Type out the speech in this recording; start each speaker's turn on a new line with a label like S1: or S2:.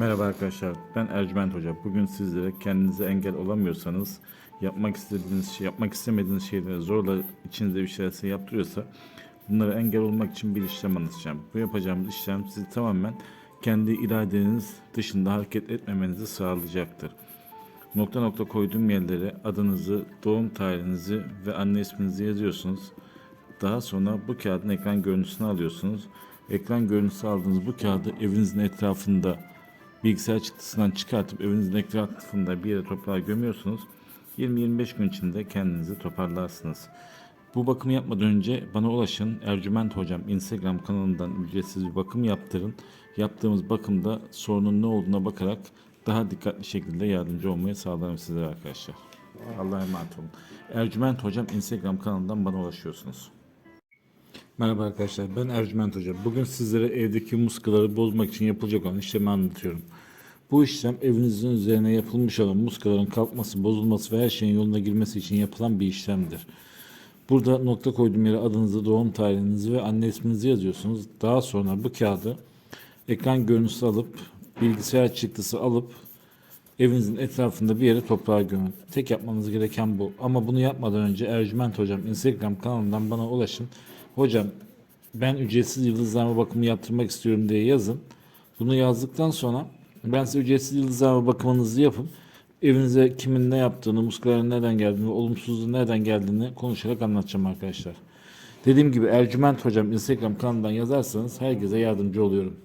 S1: Merhaba arkadaşlar, ben Ercüment Hoca. Bugün sizlere kendinize engel olamıyorsanız, yapmak istediğiniz şey, yapmak istemediğiniz şeyleri zorla içinizde bir şeyler yaptırıyorsa, bunlara engel olmak için bir işlem anlatacağım. Bu yapacağımız işlem sizi tamamen kendi iradeniz dışında hareket etmemenizi sağlayacaktır. Nokta nokta koyduğum yerlere adınızı, doğum tarihinizi ve anne isminizi yazıyorsunuz. Daha sonra bu kağıdın ekran görüntüsünü alıyorsunuz. Ekran görüntüsü aldığınız bu kağıdı evinizin etrafında bilgisayar çıktısından çıkartıp evinizin etrafında bir yere toprağa gömüyorsunuz. 20-25 gün içinde kendinizi toparlarsınız. Bu bakımı yapmadan önce bana ulaşın. Ercüment Hocam Instagram kanalından ücretsiz bir bakım yaptırın. Yaptığımız bakımda sorunun ne olduğuna bakarak daha dikkatli şekilde yardımcı olmaya sağlarım sizlere arkadaşlar. Allah'a emanet olun. Ercüment Hocam Instagram kanalından bana ulaşıyorsunuz. Merhaba arkadaşlar ben Ercüment Hoca. Bugün sizlere evdeki muskaları bozmak için yapılacak olan işlemi anlatıyorum. Bu işlem evinizin üzerine yapılmış olan muskaların kalkması, bozulması ve her şeyin yoluna girmesi için yapılan bir işlemdir. Burada nokta koyduğum yere adınızı, doğum tarihinizi ve anne isminizi yazıyorsunuz. Daha sonra bu kağıdı ekran görüntüsü alıp bilgisayar çıktısı alıp evinizin etrafında bir yere toprağa gömün. Tek yapmanız gereken bu. Ama bunu yapmadan önce Ercüment Hocam Instagram kanalından bana ulaşın. Hocam ben ücretsiz yıldızlama bakımı yaptırmak istiyorum diye yazın. Bunu yazdıktan sonra ben size ücretsiz yıldızlama bakımınızı yapıp evinize kimin ne yaptığını, muskaların nereden geldiğini, olumsuzluğun nereden geldiğini konuşarak anlatacağım arkadaşlar. Dediğim gibi Ercüment Hocam Instagram kanalından yazarsanız herkese yardımcı oluyorum.